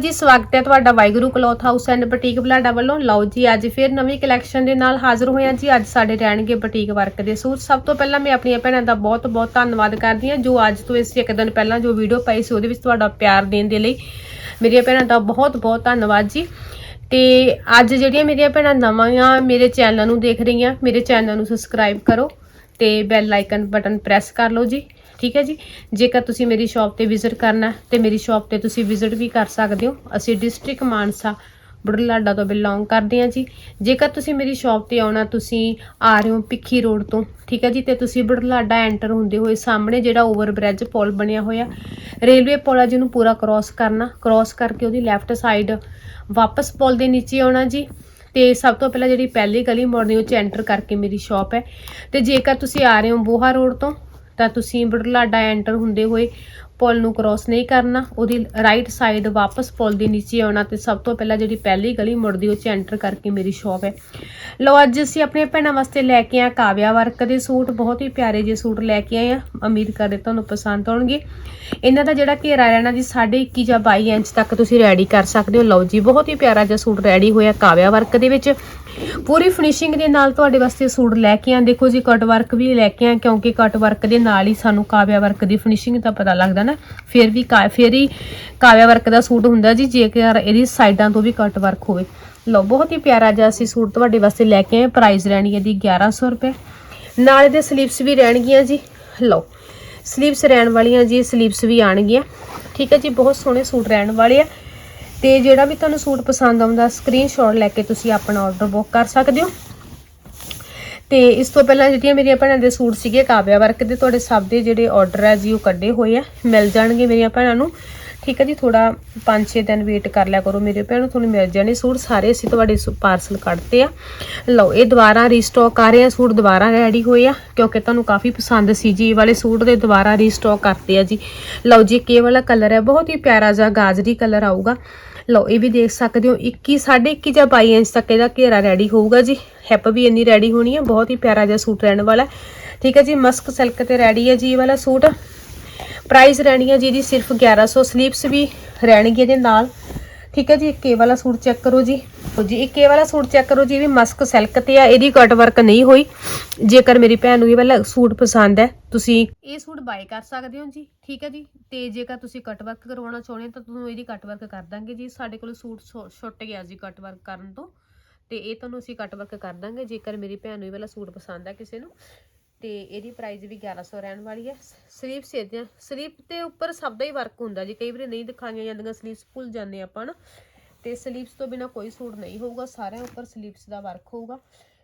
ਜੀ, ਸਵਾਗਤ ਹੈ ਤੁਹਾਡਾ Waheguru cloth house and boutique Balada ਵੱਲੋਂ। ਲਓ ਜੀ, ਅੱਜ ਫਿਰ ਨਵੀਂ ਕਲੈਕਸ਼ਨ ਦੇ ਨਾਲ ਹਾਜ਼ਰ ਹੋਏ ਹਾਂ ਜੀ। ਅੱਜ ਸਾਡੇ ਰਹਿਣਗੇ ਬੁਟੀਕ ਵਰਕ ਦੇ ਸੂਟ। ਸਭ ਤੋਂ ਪਹਿਲਾਂ ਮੈਂ ਆਪਣੀਆਂ ਭੈਣਾਂ ਦਾ ਬਹੁਤ ਬਹੁਤ ਧੰਨਵਾਦ ਕਰਦੀ ਹਾਂ, ਜੋ ਅੱਜ ਤੋਂ ਇਸ ਇੱਕ ਦਿਨ ਪਹਿਲਾਂ ਜੋ ਵੀਡੀਓ ਪਾਈ ਸੀ, ਉਹਦੇ ਵਿੱਚ ਤੁਹਾਡਾ ਪਿਆਰ ਦੇਣ ਦੇ ਲਈ ਮੇਰੀਆਂ ਭੈਣਾਂ ਦਾ ਬਹੁਤ ਬਹੁਤ ਧੰਨਵਾਦ ਜੀ। ਤੇ ਅੱਜ ਜਿਹੜੀਆਂ ਮੇਰੀਆਂ ਭੈਣਾਂ ਨਵਾਂ ਮੇਰੇ ਚੈਨਲ ਨੂੰ ਦੇਖ ਰਹੀਆਂ, ਮੇਰੇ ਚੈਨਲ ਨੂੰ ਸਬਸਕ੍ਰਾਈਬ ਕਰੋ ਤੇ ਬੈਲ ਆਈਕਨ ਬਟਨ ਪ੍ਰੈਸ ਕਰ ਲਓ ਜੀ। ਠੀਕ ਹੈ ਜੀ? ਜੇਕਰ ਤੁਸੀਂ ਮੇਰੀ ਸ਼ਾਪ ਤੇ ਵਿਜ਼ਿਟ ਕਰਨਾ ਹੈ, ਤੇ ਮੇਰੀ ਸ਼ਾਪ ਤੇ ਤੁਸੀਂ ਵਿਜ਼ਿਟ ਵੀ ਕਰ ਸਕਦੇ ਹੋ। ਅਸੀਂ ਡਿਸਟ੍ਰਿਕਟ ਮਾਨਸਾ ਬੁੜਲਾਡਾ ਤੋਂ ਬਿਲੋਂਗ ਕਰਦੇ ਹਾਂ ਜੀ। ਜੇਕਰ ਤੁਸੀਂ ਮੇਰੀ ਸ਼ਾਪ ਤੇ ਆਉਣਾ, ਤੁਸੀਂ ਆ ਰਹੇ ਹੋ ਪਿੱਖੀ ਰੋਡ ਤੋਂ, ਠੀਕ ਹੈ ਜੀ? ਤੇ ਤੁਸੀਂ ਬੁੜਲਾਡਾ ਐਂਟਰ ਹੁੰਦੇ ਹੋਏ ਸਾਹਮਣੇ ਜਿਹੜਾ ਓਵਰ ਬ੍ਰਿਜ ਪੁਲ ਬਣਿਆ ਹੋਇਆ, ਰੇਲਵੇ ਪੁਲ ਆ ਜਿਹਨੂੰ ਪੂਰਾ ਕ੍ਰਾਸ ਕਰਨਾ। ਕ੍ਰਾਸ ਕਰਕੇ ਉਹਦੀ ਲੈਫਟ ਸਾਈਡ ਵਾਪਸ ਪੁਲ ਦੇ ਨੀਚੇ ਆਉਣਾ ਜੀ। ਤੇ ਸਭ ਤੋਂ ਪਹਿਲਾਂ ਜਿਹੜੀ ਪਹਿਲੀ ਗਲੀ ਮੁੜਨੀ, ਉਹ ਚ ਐਂਟਰ ਕਰਕੇ ਮੇਰੀ ਸ਼ਾਪ ਹੈ। ਤੇ ਜੇਕਰ ਤੁਸੀਂ ਆ ਰਹੇ ਹੋ ਬੋਹਾ ਰੋਡ ਤੋਂ ਤਾਂ ਤੁਸੀਂ ਬੁਢਲਾਡਾ ਐਂਟਰ ਹੁੰਦੇ ਹੋਏ ਪੁਲ ਨੂੰ ਕ੍ਰਾਸ ਨਹੀਂ ਕਰਨਾ, ਉਹਦੀ ਰਾਈਟ ਸਾਈਡ ਵਾਪਸ ਪੁਲ ਦੇ ਨੀਚੇ ਆਉਣਾ ਤੇ ਸਭ ਤੋਂ ਪਹਿਲਾਂ ਜਿਹੜੀ ਪਹਿਲੀ ਗਲੀ ਮੁੜਦੀ, ਉਹ ਚ ਐਂਟਰ ਕਰਕੇ ਮੇਰੀ ਸ਼ਾਪ ਹੈ। ਲਓ, ਅੱਜ ਅਸੀਂ ਆਪਣੇ ਭੈਣਾਂ ਵਾਸਤੇ ਲੈ ਕੇ ਆ ਕਾਵਿਆ ਵਰਕ ਦੇ ਸੂਟ, ਬਹੁਤ ਹੀ ਪਿਆਰੇ ਜਿਹੇ ਸੂਟ ਲੈ ਕੇ ਆਏ ਆ। ਉਮੀਦ ਕਰਦੇ ਤੁਹਾਨੂੰ ਪਸੰਦ ਆਉਣਗੇ। ਇਹਨਾਂ ਦਾ ਜਿਹੜਾ ਘੇਰਾ ਰਹਿਣਾ ਜੀ 21.5 ਜਾਂ 22 ਇੰਚ ਤੱਕ ਤੁਸੀਂ ਰੈਡੀ ਕਰ ਸਕਦੇ ਹੋ। ਲਓ ਜੀ, ਬਹੁਤ ਹੀ ਪਿਆਰਾ ਜਿਹਾ ਸੂਟ ਰੈਡੀ ਹੋਇਆ ਕਾਵਿਆ ਵਰਕ ਦੇ ਵਿੱਚ। ਪੂਰੀ ਫਿਨਿਸ਼ਿੰਗ ਦੇ ਨਾਲ ਤੁਹਾਡੇ ਵਾਸਤੇ ਸੂਟ ਲੈ ਕੇ ਆਂ ਦੇਖੋ ਜੀ ਕਟ ਵਰਕ ਵੀ ਲੈ ਕੇ ਆਂ ਕਿਉਂਕਿ ਕਟ ਵਰਕ ਦੇ ਨਾਲ ਹੀ ਸਾਨੂੰ ਕਾਵਿਆ ਵਰਕ ਦੀ ਫਿਨਿਸ਼ਿੰਗ ਦਾ ਪਤਾ ਲੱਗਦਾ ਨਾ ਫਿਰ ਵੀ ਕਾ, ਫਿਰ ਹੀ ਕਾਵਿਆ ਵਰਕ ਦਾ ਸੂਟ ਹੁੰਦਾ ਜੀ, ਜੇਕਰ ਇਹਦੀ ਸਾਈਡਾਂ ਤੋਂ ਵੀ ਕੱਟ ਵਰਕ ਹੋਵੇ। ਲਓ, ਬਹੁਤ ਹੀ ਪਿਆਰਾ ਜਿਹਾ ਅਸੀਂ ਸੂਟ ਤੁਹਾਡੇ ਵਾਸਤੇ ਲੈ ਕੇ ਆਏ ਪ੍ਰਾਈਸ ਰਹਿਣੀ ਹੈ ਦੀ 1100 ਰੁਪਏ। ਨਾਲ ਇਹਦੇ ਸਲੀਵਸ ਵੀ ਰਹਿਣਗੀਆਂ ਜੀ। ਲਓ ਸਲੀਵਸ ਰਹਿਣ ਵਾਲੀਆਂ ਜੀ ਸਲੀਵਸ ਵੀ ਆਣਗੀਆਂ। ਠੀਕ ਹੈ ਜੀ, ਬਹੁਤ ਸੋਹਣੇ ਸੂਟ ਰਹਿਣ ਵਾਲੇ ਆ। ਤੇ ਜਿਹੜਾ ਵੀ ਤੁਹਾਨੂੰ ਸੂਟ ਪਸੰਦ ਆਉਂਦਾ ਸਕਰੀਨਸ਼ਾਟ ਲੈ ਕੇ ਤੁਸੀਂ ਆਪਣਾ ਆਰਡਰ ਬੁੱਕ ਕਰ ਸਕਦੇ ਹੋ। ਤੇ ਇਸ ਤੋਂ ਪਹਿਲਾਂ ਜਿਹੜੀਆਂ ਮੇਰੀਆਂ ਭੈਣਾਂ ਦੇ ਸੂਟ ਸੀਗੇ ਕਾਬਿਆ ਵਰਕ ਦੇ, ਤੁਹਾਡੇ ਸਭ ਦੇ ਜਿਹੜੇ ਆਰਡਰ ਹੈ ਜੀ ਉਹ ਕੱਢੇ ਹੋਏ ਆ। ਮਿਲ ਜਾਣਗੇ ਮੇਰੀਆਂ ਭੈਣਾਂ ਨੂੰ। ਠੀਕ ਹੈ ਜੀ ਥੋੜਾ 5-6 ਦਿਨ ਵੇਟ ਕਰ ਲਿਆ ਕਰੋ ਮੇਰੇ ਭੈਣੋਂ ਤੁਹਾਨੂੰ ਮਿਲ ਜਾਣੇ ਸੂਟ। ਸਾਰੇ ਅਸੀਂ ਤੁਹਾਡੇ ਪਾਰਸਲ ਕੱਢਤੇ ਆ। ਲਓ, ਇਹ ਦੁਬਾਰਾ ਰੀਸਟਾਕ ਆ ਰਹੇ ਆ, ਸੂਟ ਦੁਬਾਰਾ ਰੈਡੀ ਹੋਏ ਆ, ਕਿਉਂਕਿ ਤੁਹਾਨੂੰ ਕਾਫੀ ਪਸੰਦ ਸੀ ਜੀ ਇਹ ਵਾਲੇ ਸੂਟ ਦੇ, ਦੁਬਾਰਾ ਰੀਸਟਾਕ ਕਰਤੇ ਆ ਜੀ। ਲਓ ਜੀ ਕੇ ਵਾਲਾ ਕਲਰ ਹੈ ਬਹੁਤ ਹੀ ਪਿਆਰਾ ਜਿਹਾ ਗਾਜਰੀ ਕਲਰ ਆਊਗਾ। ਲਓ, ਇਹ ਵੀ ਦੇਖ ਸਕਦੇ ਹੋ 21 21.5 ਜਾਂ 22 ਇੰਚ ਤੱਕ ਇਹਦਾ ਘੇਰਾ ਰੈਡੀ ਹੋਊਗਾ ਜੀ। ਹਿੱਪ ਵੀ ਇੰਨੀ ਰੈਡੀ ਹੋਣੀ ਹੈ ਬਹੁਤ ਹੀ ਪਿਆਰਾ ਜਿਹਾ ਸੂਟ ਰਹਿਣ ਵਾਲਾ ਠੀਕ ਹੈ ਜੀ ਮਸਕ ਸਿਲਕ ਤੇ ਰੈਡੀ ਹੈ ਜੀ ਇਹ ਵਾਲਾ ਸੂਟ। ਪ੍ਰਾਈਸ ਰਹਿਣੀ ਹੈ ਜੀ ਇਹਦੀ ਸਿਰਫ 1100 ਸਲੀਪਸ ਵੀ ਰਹਿਣਗੇ ਇਹਦੇ ਨਾਲ। ਠੀਕ ਹੈ ਜੀ, ਇੱਕ ਵਾਲਾ ਸੂਟ ਚੈੱਕ ਕਰੋ ਜੀ। ਲਓ ਜੀ, ਇੱਕ ਇਹ ਵਾਲਾ ਸੂਟ ਚੈੱਕ ਕਰੋ ਜੀ ਵੀ ਮਸਕ ਸਿਲਕ ਤੇ ਆ, ਇਹਦੀ ਕਟ ਵਰਕ ਨਹੀਂ ਹੋਈ। ਜੇਕਰ ਮੇਰੀ ਭੈਣ ਨੂੰ ਇਹ ਵਾਲਾ ਸੂਟ ਪਸੰਦ ਹੈ, ਤੁਸੀਂ ਇਹ ਸੂਟ ਬਾਏ ਕਰ ਸਕਦੇ ਹੋ ਜੀ, ਠੀਕ ਹੈ ਜੀ। ਤੇ ਜੇਕਰ ਤੁਸੀਂ ਕਟ ਵਰਕ ਕਰਵਾਉਣਾ ਚਾਹੁੰਦੇ ਤਾਂ ਤੁਹਾਨੂੰ ਇਹਦੀ ਕਟ ਵਰਕ ਕਰ ਦਾਂਗੇ ਜੀ। ਸਾਡੇ ਕੋਲ ਸੂਟ ਛੁੱਟ ਗਿਆ ਜੀ ਕਟ ਵਰਕ ਕਰਨ ਤੋਂ। ਤੇ ਇਹ ਤੁਹਾਨੂੰ ਅਸੀਂ ਕਟ ਵਰਕ ਕਰ ਦਾਂਗੇ, ਜੇਕਰ ਮੇਰੀ ਭੈਣ ਨੂੰ ਇਹ ਵਾਲਾ ਸੂਟ ਪਸੰਦ ਹੈ ਕਿਸੇ ਨੂੰ। ਤੇ ਇਹਦੀ ਪ੍ਰਾਈਸ ਵੀ 1100 ਰਹਿਣ ਵਾਲੀ ਹੈ। ਸਲੀਵ ਸੇਦੀਆਂ ਸਲੀਵ ਦੇ ਉੱਪਰ ਸਭ ਦਾ ਹੀ ਵਰਕ ਹੁੰਦਾ ਜੀ। ਕਈ ਵਾਰੀ ਨਹੀਂ ਦਿਖਾਈਆਂ ਜਾਂਦੀਆਂ ਸਲੀਵਸ ਭੁੱਲ ਜਾਂਦੇ ਆਪਾਂ ਨਾ। ਤੇ ਸਲੀਵਸ ਤੋਂ ਬਿਨਾ ਕੋਈ ਸੂਟ ਨਹੀਂ ਹੋਊਗਾ। ਸਾਰਿਆਂ ਉੱਪਰ ਸਲੀਵਸ ਦਾ ਵਰਕ ਹੋਊਗਾ।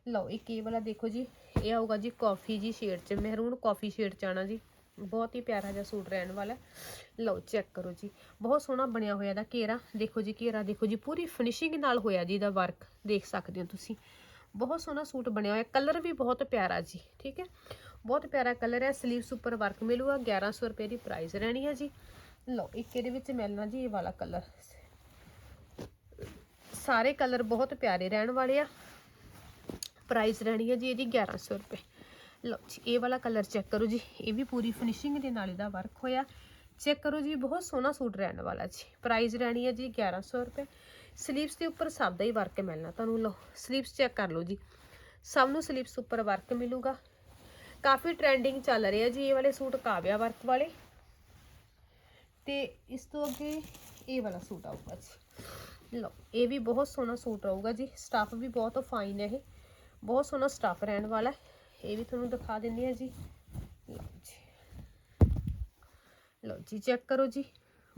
ਲਓ, ਇੱਕ ਇਹ ਵਾਲਾ ਦੇਖੋ ਜੀ। ਇਹ ਆਊਗਾ ਜੀ ਕਾਫੀ ਜੀ ਸ਼ੇਡ ਚ ਮਹਿਰੂਨ ਕਾਫੀ ਸ਼ੇਡ ਚ ਆਣਾ ਜੀ। ਬਹੁਤ ਹੀ ਪਿਆਰਾ ਜਿਹਾ ਸੂਟ ਰਹਿਣ ਵਾਲਾ ਲਓ ਚੈੱਕ ਕਰੋ ਜੀ। ਬਹੁਤ ਸੋਹਣਾ ਬਣਿਆ ਹੋਇਆ ਦਾ ਘੇਰਾ। ਦੇਖੋ ਜੀ ਘੇਰਾ, ਦੇਖੋ ਜੀ। ਪੂਰੀ ਫਿਨਿਸ਼ਿੰਗ ਨਾਲ ਹੋਇਆ ਜੀ ਦਾ ਵਰਕ ਦੇਖ ਸਕਦੇ ਹੋ ਤੁਸੀਂ। ਬਹੁਤ ਸੋਹਣਾ ਸੂਟ ਬਣਿਆ ਹੋਇਆ, ਕਲਰ ਵੀ ਬਹੁਤ ਪਿਆਰਾ ਜੀ, ਠੀਕ ਹੈ? ਬਹੁਤ ਪਿਆਰਾ ਕਲਰ ਹੈ ਸਲੀਵਸ ਉੱਪਰ ਵਰਕ ਮਿਲੂਗਾ 1100 ਰੁਪਏ ਦੀ ਪ੍ਰਾਈਸ ਰਹਿਣੀ ਹੈ ਜੀ। ਲਓ, ਇੱਕ ਇਹਦੇ ਵਿੱਚ ਮਿਲਣਾ ਜੀ ਇਹ ਵਾਲਾ ਕਲਰ। ਸਾਰੇ ਕਲਰ ਬਹੁਤ ਪਿਆਰੇ ਰਹਿਣ ਵਾਲੇ ਆ। ਪ੍ਰਾਈਸ ਰਹਿਣੀ ਹੈ ਜੀ ਇਹਦੀ 1100 ਰੁਪਏ। ਲਓ ਜੀ, ਇਹ ਵਾਲਾ ਕਲਰ ਚੈੱਕ ਕਰੋ ਜੀ, ਇਹ ਵੀ ਪੂਰੀ ਫਿਨਿਸ਼ਿੰਗ ਦੇ ਨਾਲ ਇਹਦਾ ਵਰਕ ਹੋਇਆ। ਚੈੱਕ ਕਰੋ ਜੀ, ਬਹੁਤ ਸੋਹਣਾ ਸੂਟ ਰਹਿਣ ਵਾਲਾ ਜੀ। ਪ੍ਰਾਈਸ ਰਹਿਣੀ ਹੈ ਜੀ 1100 ਰੁਪਏ। ਸਲੀਵਸ ਦੇ ਉੱਪਰ ਸਭ ਦਾ ਹੀ ਵਰਕ ਮਿਲਣਾ, ਤੁਹਾਨੂੰ ਲਓ ਸਲੀਵਸ ਚੈੱਕ ਕਰ ਲਓ ਜੀ। ਸਭ ਨੂੰ ਸਲੀਵਸ ਉੱਪਰ ਵਰਕ ਮਿਲੂਗਾ। ਕਾਫੀ ਟ੍ਰੈਂਡਿੰਗ ਚੱਲ ਰਿਹਾ ਜੀ, ਇਹ ਵਾਲੇ ਸੂਟ ਕਾਵਿਆ ਵਰਕ ਵਾਲੇ। ਤੇ ਇਸ ਤੋਂ ਅੱਗੇ ਇਹ ਵਾਲਾ ਸੂਟ ਆਊਗਾ ਜੀ। ਲਓ, ਇਹ ਵੀ ਬਹੁਤ ਸੋਹਣਾ ਸੂਟ ਰਹੂਗਾ ਜੀ। ਸਟਾਫ ਵੀ ਬਹੁਤ ਫਾਈਨ ਹੈ ਇਹ। ਬਹੁਤ ਸੋਹਣਾ ਸਟਾਫ ਰਹਿਣ ਵਾਲਾ ਹੈ। ਇਹ ਵੀ ਤੁਹਾਨੂੰ ਦਿਖਾ ਦਿੰਦੀ ਹਾਂ ਜੀ। ਲਓ ਜੀ। ਲਓ ਜੀ ਚੈੱਕ ਕਰੋ ਜੀ।